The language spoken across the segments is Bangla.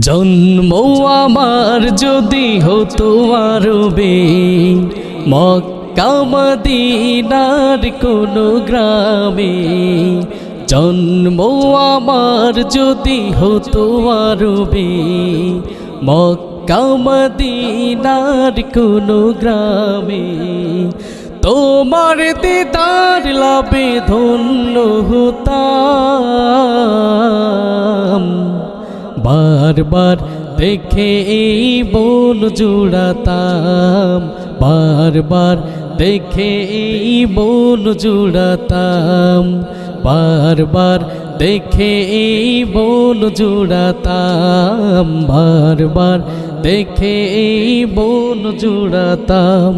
জন্ম আমার যদি হতো আরবে মক্কা মদিনার কোনো গ্রামে। জন্ম আমার যদি হতো আরবে মক্কা মদিনার কোনো গ্রামে। তোমার দিদার লাভে ধন্য হতাম। বারবার দেখে এই বন জুড়াতাম। বারবার দেখে এই বন জুড়াতাম। বারবার দেখে এই বন জুড়াতাম। বারবার দেখে এই বন জুড়াতাম।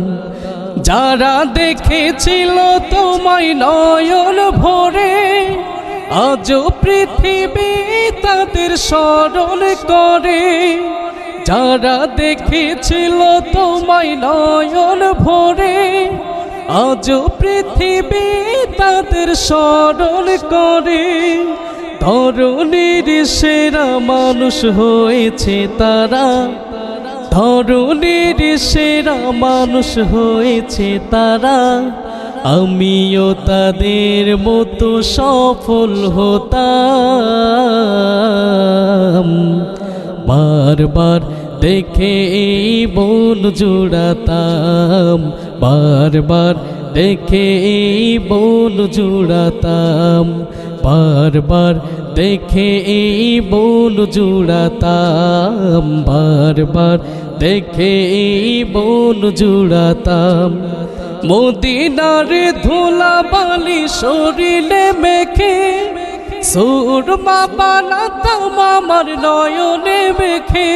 যারা দেখেছিল তোমায় নয়ন ভরে আজও পৃথিবী তাদের স্মরণ করে। যারা দেখেছিল তোমায় নয়ন ভরে, আজও পৃথিবী তাদের স্মরণ করে। ধরণীর সেরা মানুষ হয়েছে তারা। ধরণীর সেরা মানুষ হয়েছে তারা। আমিও তাদের মতো সফল হতাম। বারবার দেখে এই বন জুড়াতাম। বারবার দেখে এই বন জুড়াতাম। বারবার দেখে এই বন জুড়াতাম। বারবার দেখে এই বন জুড়াতাম। মদিনারে ধুলা বালি শরীরে মেখে সুরমা বানাতাম আমার নয়নে মেখে।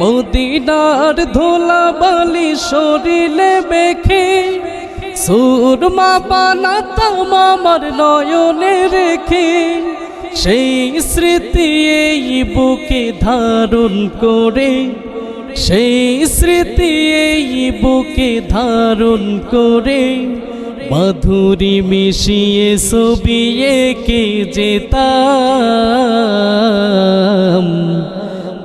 মদিনার ধুলা বালি শরীরে মেখে সুরমা বানাতাম আমার নয়নে রেখে। সেই স্মৃতি এই বুকে ধারণ করে সেই স্মৃতি বুকে ধারণ করে মাধুরী মিশিয়ে ছবি এঁকে যেতাম।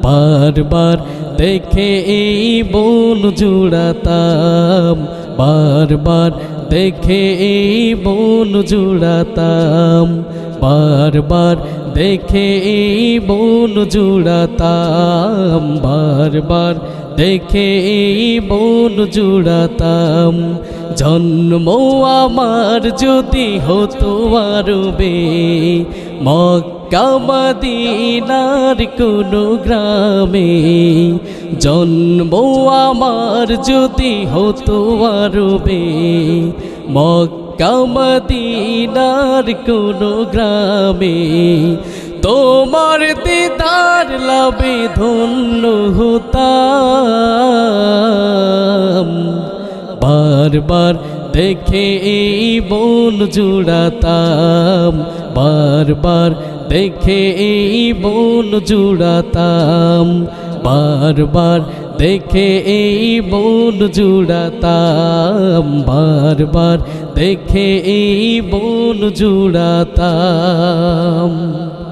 বারবার দেখে এই বন জুড়াতাম। বারবার দেখে এই বন জুড়াতাম, বারবার দেখে এই বন জুড়াতাম, বারবার দেখে এই বন জুড়াতাম। জন্ম আমার যদি হতো আরবে, মক্কা মদিনার কোনো গ্রামে জন্ম আমার যদি হতো আরবে। মক্কা মদিনার কোনো গ্রামে তোমার দিদার লাভে ধন্য হতাম। বারবার দেখে এই বন জুড়াতাম, বারবার দেখে এই বন জুড়াতাম। বারবার দেখে এই বন জুড়াতাম। বারবার দেখে এই বন জুড়াতাম।